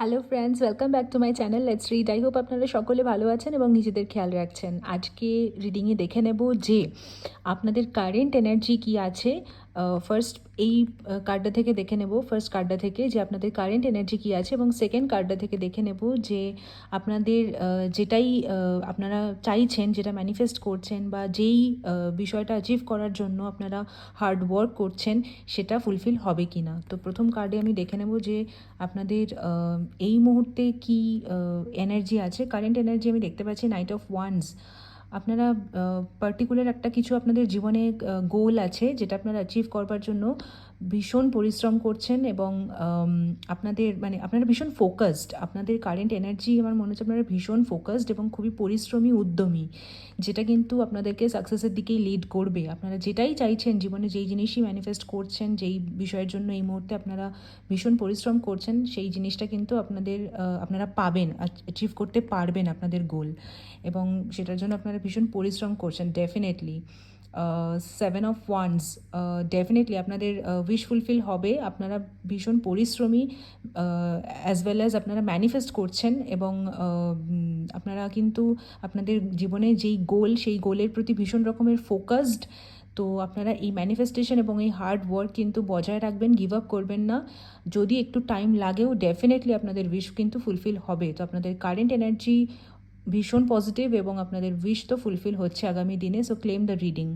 Hello friends welcome back to my channel let's read I hope আপনারা সকলে ভালো আছেন এবং নিজেদের খেয়াল রাখছেন। আজকে রিডিংয়ে দেখে নেব যে আপনাদের কারেন্ট এনার্জি কি আছে? ফার্স্ট এই কার্ডটা থেকে দেখে নেব। ফার্স্ট কার্ডটা থেকে যে আপনাদের কারেন্ট এনার্জি কি আছে এবং সেকেন্ড কার্ডটা থেকে দেখে নেব যে আপনাদের যেটাই আপনারা চাইছেন, যেটা ম্যানিফেস্ট করছেন বা যেই বিষয়টা অ্যাচিভ করার জন্য আপনারা হার্ড ওয়ার্ক করছেন, সেটা ফুলফিল হবে কি না তো প্রথম কার্ডে আমি দেখে নেব যে আপনাদের এই মুহূর্তে কি এনার্জি আছে। কারেন্ট এনার্জি আমি দেখতে পাচ্ছি নাইট অফ ওয়ান্স আপনারা পার্টিকুলার একটা কিছু আপনাদের জীবনে গোল আছে যেটা আপনারা অ্যাচিভ করবার জন্য ভীষণ পরিশ্রম করছেন এবং আপনাদের মানে আপনারা ভীষণ ফোকাসড আপনাদের কারেন্ট এনার্জি আমার মনে হচ্ছে আপনারা ভীষণ ফোকাসড এবং খুবই পরিশ্রমী, উদ্যমী, যেটা কিন্তু আপনাদেরকে সাকসেসের দিকেই লিড করবে। আপনারা যেটাই চাইছেন জীবনে, যেই জিনিসই ম্যানিফেস্ট করছেন, যেই বিষয়ের জন্য এই মুহূর্তে আপনারা ভীষণ পরিশ্রম করছেন, সেই জিনিসটা কিন্তু আপনাদের আপনারা পাবেন অ্যাচিভ করতে পারবেন আপনাদের গোল এবং সেটার জন্য আপনারা ভীষণ পরিশ্রম করছেন definitely seven of wands definitely আপনাদের উইশ ফুলফিল হবে। আপনারা ভীষণ পরিশ্রমী অ্যাজ ওয়েল অ্যাজ আপনারা ম্যানিফেস্ট করছেন এবং আপনারা কিন্তু আপনাদের জীবনে যেই গোল সেই গোলের প্রতি ভীষণ রকমের ফোকাসড তো আপনারা এই ম্যানিফেস্টেশন এবং এই হার্ড ওয়ার্ক কিন্তু বজায় রাখবেন গিভ আপ করবেন না। যদি একটু টাইম লাগেও ডেফিনেটলি আপনাদের উইশ কিন্তু ফুলফিল হবে। তো আপনাদের কারেন্ট এনার্জি ভীষণ পজিটিভ এবং আপনাদের উইশ তো ফুলফিল হচ্ছে আগামী দিনে সো ক্লেম দ্য রিডিং